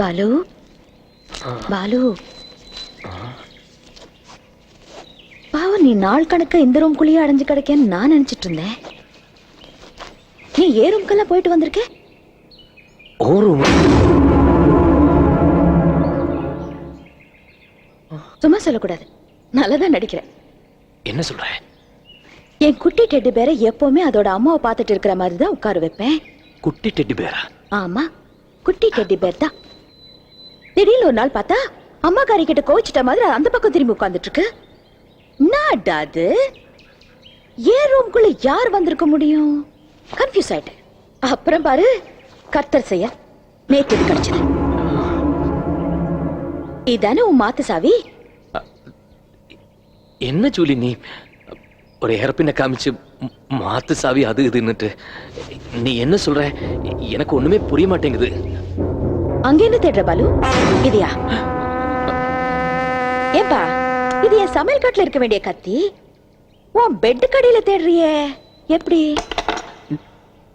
பாலு? பாலு? பாவம் நீ நாள் கணக்க இந்த ரூம்குள்ளேயே அடைஞ்சு கிடக்கேன்னு நான் நினைச்சிட்டு இருந்தேன். நீ ஏ ரூம்க்கெல்லாம் போயிட்டு வந்திருக்க? ஒரு சும்மா சொல்லக்கூடாது. நல்லதான் நடிக்கிறேன். என்ன சொல்ற? என் குட்டி டெட்டி பேரை எப்பவுமே அதோட அம்மாவை பார்த்துட்டு இருக்கிற மாதிரி தான் உட்கார வைப்பேன். குட்டி டெட்டி பேரா? ஆமா. குட்டி டெட்டி பேர் தான். திடீர்னு ஒரு நாள் பார்த்தா அம்மா காரி கிட்ட கோவிச்சிட்ட மாதிரி அந்த பக்கம் திரும்பி உட்காந்துட்டு இருக்கு நாடா அது? ஏன் ரூம்குள்ள யார் வந்திருக்க முடியும்? கன்ஃபியூஸ் ஆயிட்டேன். அப்புறம் பாரு கர்த்தர் செய்ய நேற்று கிடைச்சது. இதானே உன் மாத்து சாவி? என்ன ஜூலி நீ? ஒரு ஏறப்பின்ன காமிச்சு மாத்து சாவி அது இதுன்னுட்டு. நீ என்ன சொல்ற? எனக்கு ஒண்ணுமே புரிய மாட்டேங்குது. அங்க என்ன தேடுற பாலு? இதையா? ஏப்பா இது என் சமையல் கட்டுல இருக்க வேண்டிய கத்தி? உன் பெட் கடையில தேடுறியே. எப்படி?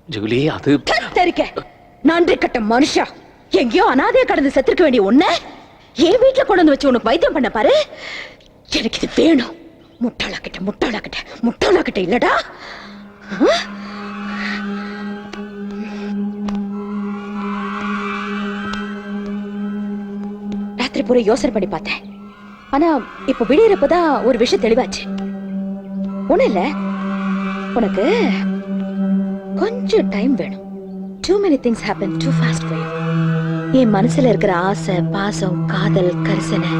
ஜூலி அது தெரிக்க. நன்றி கட்ட மனுஷா. எங்கேயோ அனாதையா கடந்து செத்துருக்க வேண்டிய உன்ன? என் வீட்டுல கொண்டு வந்து வச்சு உனக்கு வைத்தியம் பண்ண பாரு. எனக்கு இது வேணும். முட்டாளா கிட்ட முட்டாளா கிட்ட முட்டாளா கிட்ட இல்லடா ராத்திரி பூரா யோசனை பண்ணி பார்த்தேன். ஆனா இப்ப விடியறப்பதான் ஒரு விஷயம் தெளிவாச்சு. ஒண்ணு இல்ல உனக்கு கொஞ்சம் டைம் வேணும். Too many things happen too fast for you. என் மனசுல இருக்கிற ஆசை பாசம் காதல் கரிசனை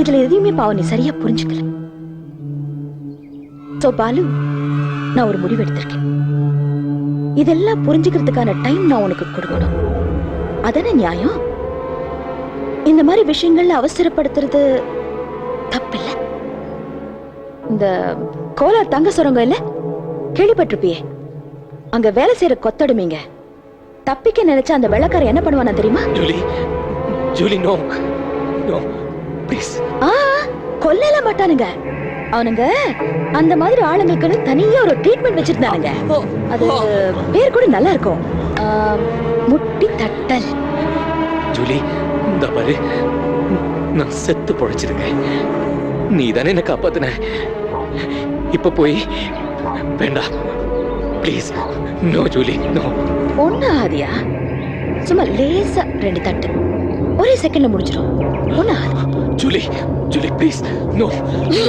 இதுல எதையுமே பாவம் நீ சரியா புரிஞ்சுக்கல. சோ பாலு நான் ஒரு முடிவு எடுத்திருக்கேன். இதெல்லாம் புரிஞ்சுக்கிறதுக்கான டைம் நான் உனக்கு கொடுக்கணும். அதான நியாயம்? இந்த மாதிரி விஷயங்கள்ல அவசரப்படுத்துறது தப்பில்ல. இந்த கோலார் தங்க சுரங்கம் இல்ல? கேள்விப்பட்டிருப்பியே. அங்க வேலை செய்யற கொத்தடுமைங்க. தப்பிக்க நினைச்ச அந்த வெள்ளக்கார என்ன பண்ணுவானா தெரியுமா? Julie Julie no no please. ஆ கொல்லல மாட்டானுங்க. அவனுங்க அந்த மாதிரி ஆளுங்களுக்குன்னு தனியா ஒரு ட்ரீட்மெண்ட் வச்சிருந்தானுங்க. அது பேர் கூட நல்லா இருக்கும். முட்டி தட்டல். ஜூலி இந்த பாரு. நான் செத்து பொழைச்சிருக்கேன். நீ தானே என்ன காப்பாத்தின. இப்ப போய் வேண்டாம் ப்ளீஸ் நோ ஜூலி நோ ஒண்ணு ஆதியா? சும்மா லேசா ரெண்டு தட்டு. ஒரே செகண்ட்ல முடிஞ்சிடும் ஒண்ணு Julie Julie please no no